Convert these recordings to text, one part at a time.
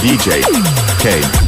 DJ K.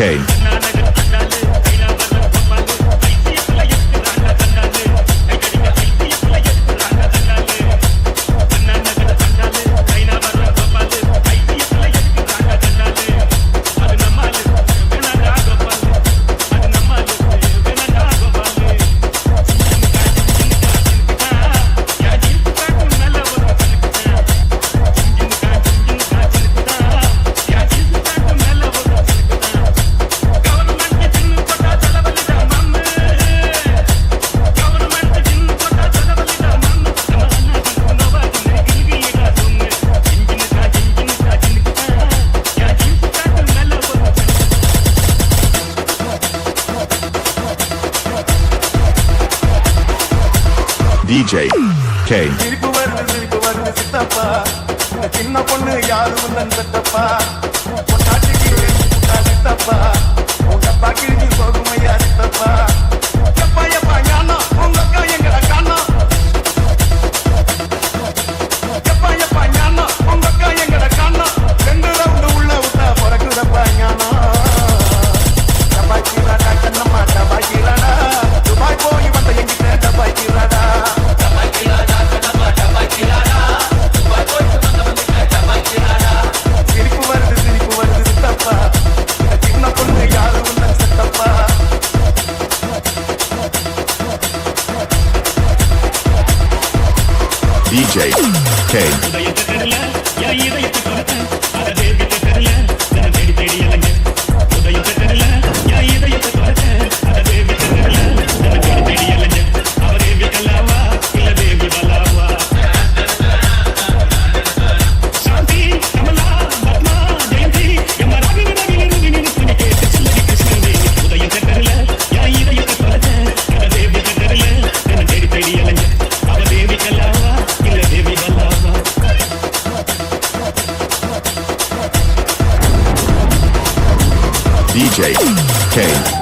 Okay. DJ K சிரிப்பு வருது சிரிப்பு வருது சித்தப்பா. இந்த சின்ன பொண்ணு யாரும் இல்லைன்னு சித்தப்பா பொண்டாட்டிக்கு சித்தப்பா. உங்க பாக்கிட்டு போகுமையா சித்தப்பா. DJ K.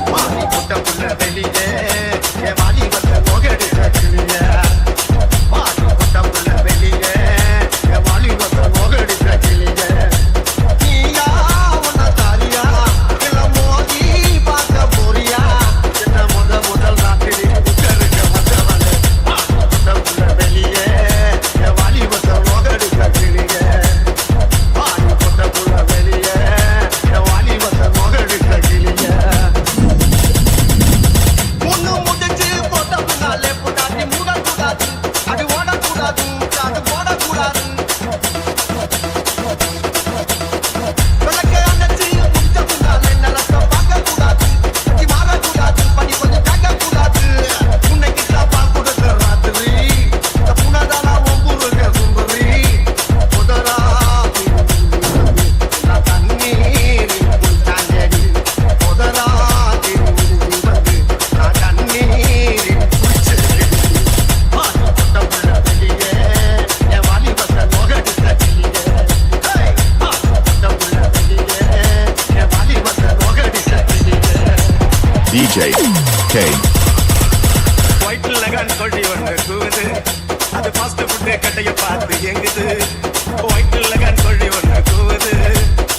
DJ Kane. வயிற்றில் நகான் சொல்லி ஒன்று கூவுது அது பாஸ்ட் ஃபுட்டு கட்டைய பார்த்து எங்குது வயிற்றில் நகான் சொல்லி ஒன்று கூவுது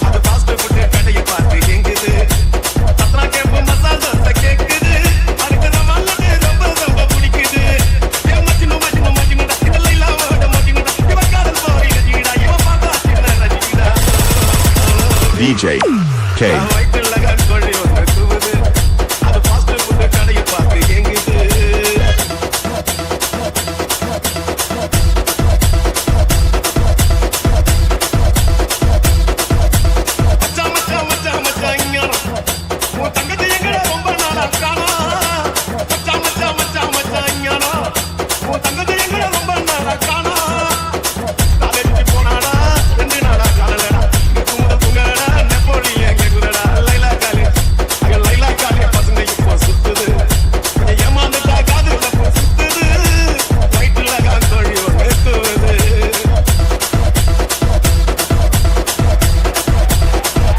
அது பாஸ்ட் ஃபுட்டு கட்டைய பார்த்து எங்குது சத்னா கேம்பு மசால் தோசை கேட்குது அதுக்கு நம்ம ரொம்ப ரொம்ப பிடிக்குது DJ K.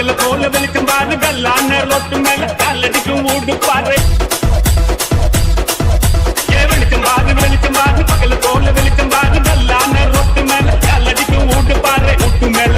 பகல போல வெளிச்சம் பாரு கல்லான ரோட்டு மேல காலடிக்கும் ஊடு பாரு. ஏ வெளிச்சம் பாரு வெளிச்சம் பாரு பகல போல வெளிச்சம் பாரு கல்லான ரோட்டு மேல காலடிக்கும் ஊடு பாரு. மேல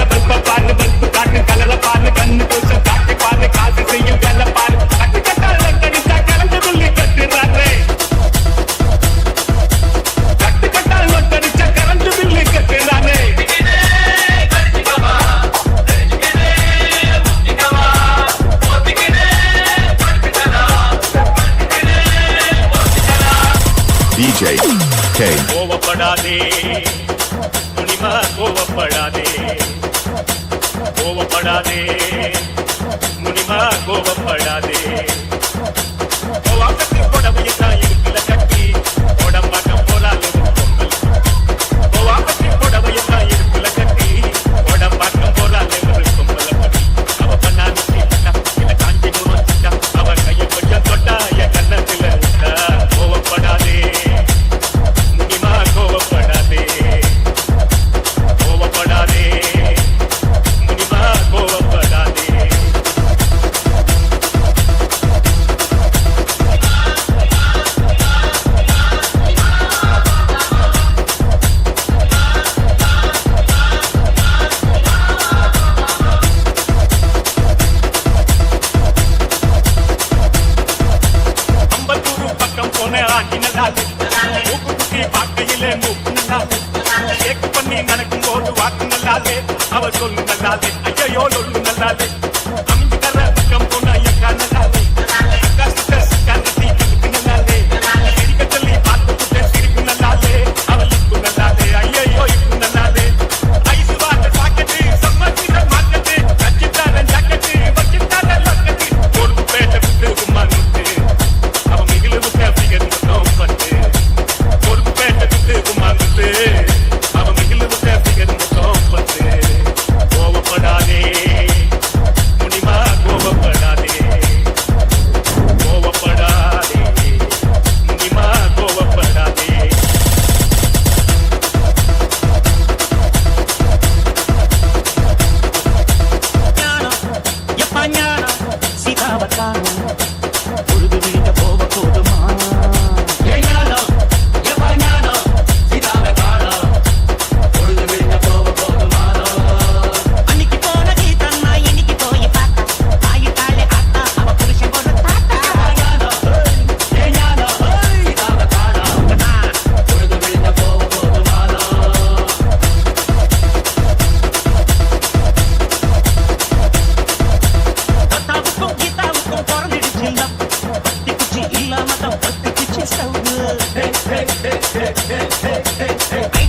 முனிமா கோவப்படாதே. கோவப்படாதே. முனிமா கோவப்படாதே. olongalale